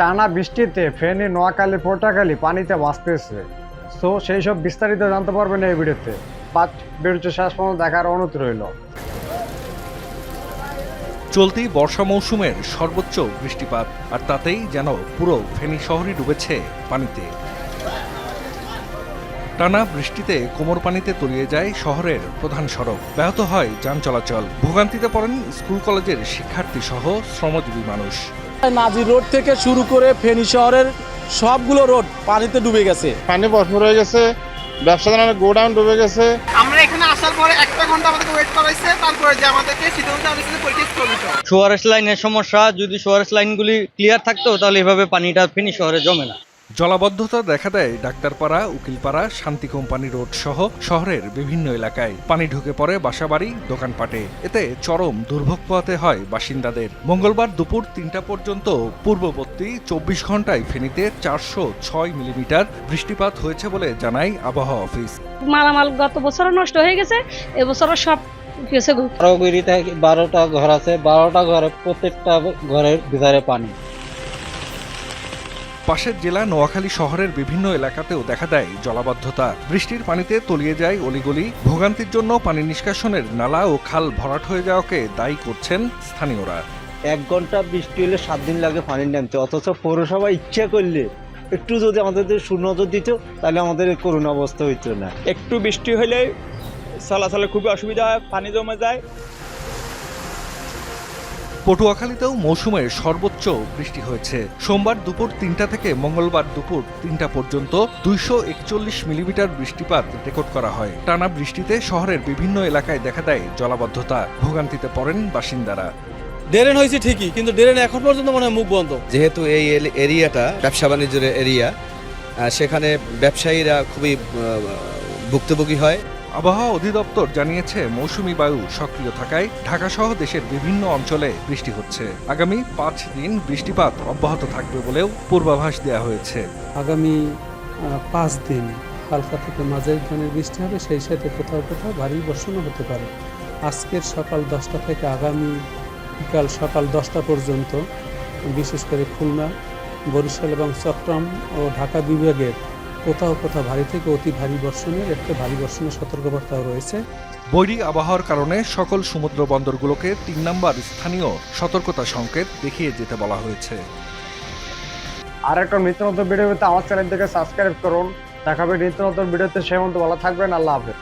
টানা বৃষ্টিতে ফেনী, নোয়াখালী পোটাখালী পানিতে বাঁচতেছে সো সেই সব বিস্তারিত জানতে পারবেন এই ভিডিওতে। বাট ভিডিওটি শেষ পর্যন্ত দেখার অনুরোধ রইল। চলতি বর্ষা মৌসুমের সর্বোচ্চ বৃষ্টিপাত, আর তাতেই যেন পুরো ফেনী শহরই ডুবেছে পানিতে। টানা বৃষ্টিতে কোমর পানিতে তলিয়ে যায় শহরের প্রধান সড়ক। ব্যাহত হয় যান চলাচল। ভোগান্তিতে পড়েন স্কুল, কলেজের শিক্ষার্থী সহ শ্রমজীবী মানুষ। নাজির রোড থেকে শুরু করে ফেনী শহরের সবগুলো রোড পানিতে ডুবে গেছে। পানি ভরপুর হয়ে গেছে ব্যবসাদার গোডাউন ডুবে গেছে। আমরা এখানে আসার পরে একটা ঘণ্টা আমাদেরকে ওয়েট করাইছে তারপরে যে আমাদেরকে সিদ্ধান্ত জানিয়েছে পরীক্ষা করতে সোয়ারেস লাইনের সমস্যা যদি সোয়ারেস লাইনগুলি ক্লিয়ার থাকতো তাহলে এভাবে পানিটা ফেনী শহরে জমে না। জলাবদ্ধতা দেখা দেয় ডাক্তারপাড়া উকিলপাড়া শান্তি কোম্পানি রোড সহ শহরের বিভিন্ন এলাকায়। পানি ঢুকে পড়ে বাসাবাড়ি দোকানপাটে। এতে চরম দুর্ভোগ পোহাতে হয় বাসিন্দাদের। মঙ্গলবার দুপুর তিনটা পর্যন্ত পূর্ববর্তী চব্বিশ ঘন্টায় ফেনীতে চারশো ছয় মিলিমিটার বৃষ্টিপাত হয়েছে বলে জানায় আবহাওয়া অফিস। মালামাল গত বছরও নষ্ট হয়ে গেছে এবছরও সব গেছে বারোটা ঘর আছে। বারোটা ঘরে প্রত্যেকটা ঘরের ভিতরে পানি। পাশের জেলা নোয়াখালী শহরের বিভিন্ন এলাকাতেও দেখা দেয় জলাবদ্ধতা। বৃষ্টির পানিতে তলিয়ে যায় অলিগলি। ভোগান্তির জন্য পানি নিষ্কাশনের নালা ও খাল ভরাট হয়ে যাওয়াকে দায়ী করছেন স্থানীয়রা। এক ঘণ্টা বৃষ্টি হলে সাত দিন লাগে পানি নামতে। অথচ পৌরসভা ইচ্ছা করলে একটু যদি আমাদের সুনজর দিত তাহলে আমাদের করুণ অবস্থা হইতো না। একটু বৃষ্টি হলে চলাচলে খুবই অসুবিধা হয় পানি জমে যায়। পটুয়াখালীতেও মৌসুমের সর্বোচ্চ বৃষ্টি হয়েছে। সোমবার দুপুর তিনটা থেকে মঙ্গলবার দুপুর তিনটা পর্যন্ত দুইশো একচল্লিশ মিলিমিটার বৃষ্টিপাত রেকর্ড করা হয়। টানা বৃষ্টিতে শহরের বিভিন্ন এলাকায় দেখা দেয় জলাবদ্ধতা। ভোগান্তিতে পড়েন বাসিন্দারা। ড্রেন হয়েছে ঠিকই কিন্তু ড্রেন এখন পর্যন্ত মনে হয় মুখ বন্ধ। যেহেতু এই এরিয়াটা ব্যবসা বাণিজ্যের এরিয়া সেখানে ব্যবসায়ীরা খুবই ভুক্তভোগী হয়। আবহাওয়া অধিদপ্তর জানিয়েছে, মৌসুমী বায়ু সক্রিয় থাকায় ঢাকা সহ দেশের বিভিন্ন অঞ্চলে বৃষ্টি হচ্ছে। আগামী পাঁচ দিন বৃষ্টিপাত অব্যাহত থাকবে বলেও পূর্বাভাস দেওয়া হয়েছে। আগামী পাঁচ দিন হালকা থেকে মাঝারি ধরনের বৃষ্টি হবে, সেই সাথে কোথাও কোথাও ভারী বর্ষণও হতে পারে। আজকের সকাল দশটা থেকে আগামী বিকাল সকাল দশটা পর্যন্ত, বিশেষ করে খুলনা, বরিশাল এবং চট্টগ্রাম ও ঢাকা বিভাগের কোথাও কোথাও ভারী থেকে অতি ভারী বর্ষণের একটা ভারী বর্ষণের সতর্কবার্তাও রয়েছে। বৈরী আবহাওয়ার কারণে সকল সমুদ্র বন্দরগুলোকে তিন নম্বর স্থানীয় সতর্কতা সংকেত দেখিয়ে যেতে বলা হয়েছে। আর একটা নিত্য নতুন ভিডিও পেতে আমার চ্যানেল থেকে সাবস্ক্রাইব করুন। দেখাবে নিত্য নতুন ভিডিওতে সেই মতো ভালো থাকবেন। আল্লাহ হাফেজ।